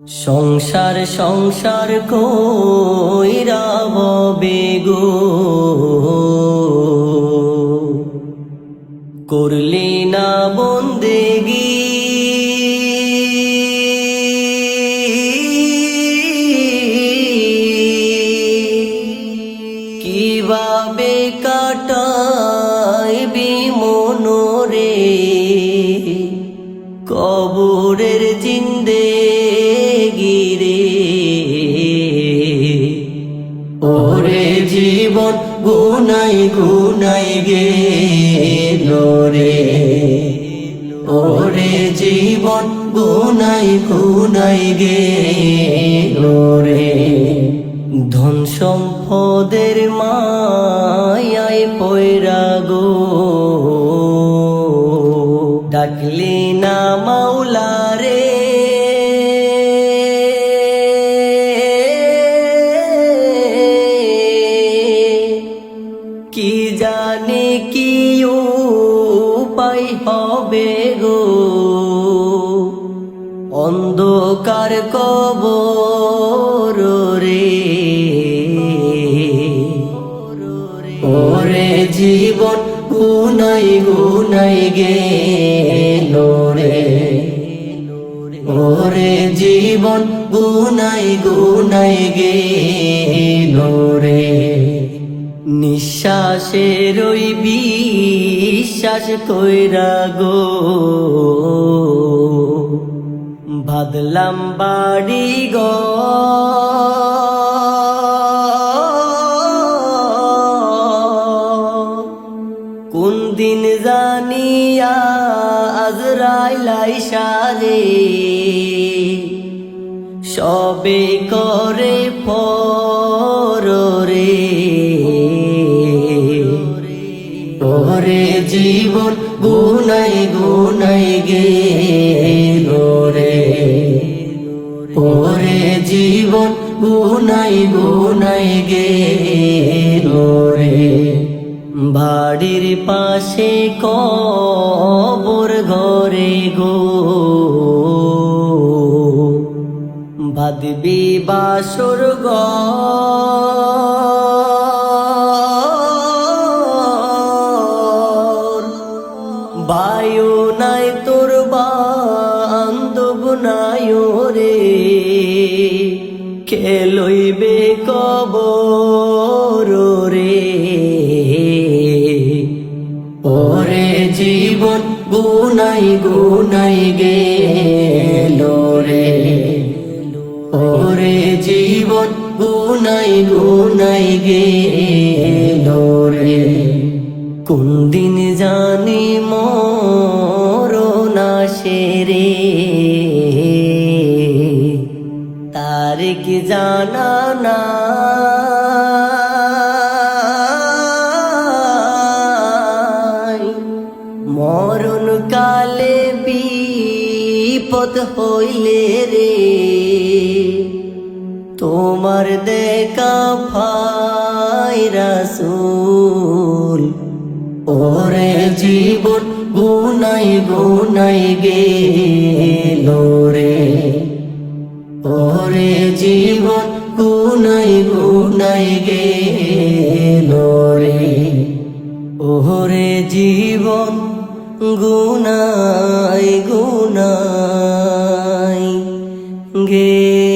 সংসার সংসার কইরা বেগো। করলি না বন্দেগি কীভাবে কাটাইবি মনোরে? কবরের জিন্দে রে। ওরে জীবন গুনাই গুনাই গে রে। ধন সম্পদের মায়ায় পয়রা গো। ডাকলি না উপায় হবে গো। অন্ধকার কবর রে। ওরে জীবন গুনাই গুনাই গে রে। ওরে জীবন গুনাই গুনাই গে রে। নিঃশ্বাসের ওই বিশ্বাস কইরা গো। বাদলাম বাড়ি গো। কোন দিন জানিয়া আজরাইলাই সারে সবে করে পরে ওরে জীবন গুনাই গুনাই গে রে। ওরে জীবন গুনাই গুনাই গে বাড়ির পাশে কবর ঘরে গো। বাদবি বাসর গর খেলইবে কবর রে। ওরে জীবন গুনাই গুনাই গে রে। ওরে জীবন গুনাই গুনাই গে রে। কোন দিন জানি মরনা রে। কি জানা নাই মরণ কালে বিপদ হইলে রে। তোমার দেখা ভাই রাসূল। ওরে জীবন গুনাই গুনাই গে। ওরে জীবন গুনাই গুনাই গে